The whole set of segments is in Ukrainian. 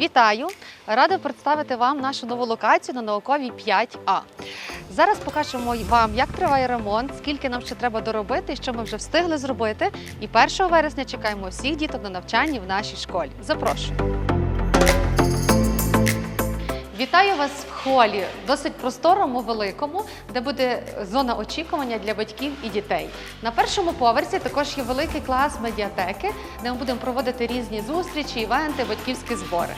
Вітаю! Рада представити вам нашу нову локацію на науковій 5А. Зараз покажемо вам, як триває ремонт, скільки нам ще треба доробити що ми вже встигли зробити. І 1 вересня чекаємо всіх діток на навчанні в нашій школі. Запрошую! Вітаю вас в холі, досить просторому, великому, де буде зона очікування для батьків і дітей. На першому поверсі також є великий клас медіатеки, де ми будемо проводити різні зустрічі, івенти, батьківські збори.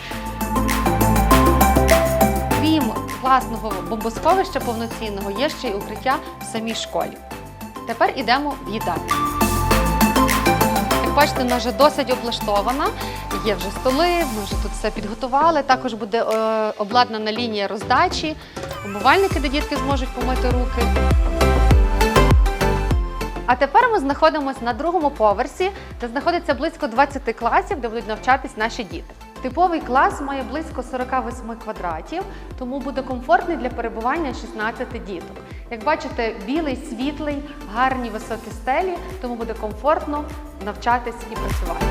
Крім класного бомбосховища повноцінного, є ще й укриття в самій школі. Тепер йдемо в їдальню. Бачите, вона вже досить облаштована. Є вже столи, ми вже тут все підготували. Також буде е, обладнана лінія роздачі, умивальники, де дітки зможуть помити руки. А тепер ми знаходимося на другому поверсі, де знаходиться близько 20 класів, де будуть навчатись наші діти. Типовий клас має близько 48 квадратів, тому буде комфортний для перебування 16 діток. Як бачите, білий, світлий, гарні високі стелі, тому буде комфортно навчатись і працювати.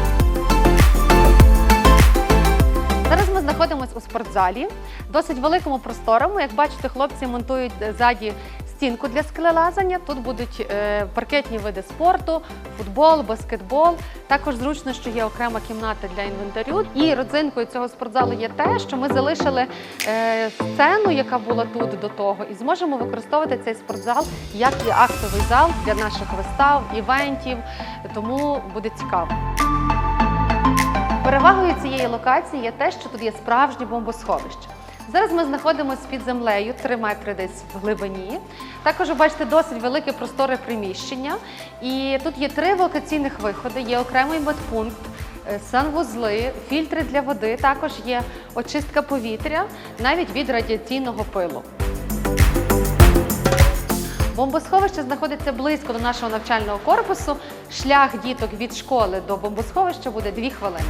Зараз ми знаходимося у спортзалі, досить великому просторому. Як бачите, хлопці монтують ззаді стінку для скелелазання. Тут будуть е, паркетні види спорту, футбол, баскетбол. Також зручно, що є окрема кімната для інвентарю. І родзинкою цього спортзалу є те, що ми залишили е, сцену, яка була тут до того, і зможемо використовувати цей спортзал як і актовий зал для наших вистав, івентів. Тому буде цікаво. Перевагою цієї локації є те, що тут є справжнє бомбосховище. Зараз ми знаходимося під землею 3 метри десь в глибині. Також ви бачите досить велике просторе приміщення. І тут є три евакуаційних виходи, є окремий медпункт, е, санвузли, фільтри для води, також є очистка повітря, навіть від радіаційного пилу. Бомбосховище знаходиться близько до нашого навчального корпусу. Шлях діток від школи до бомбосховища буде 2 хвилини.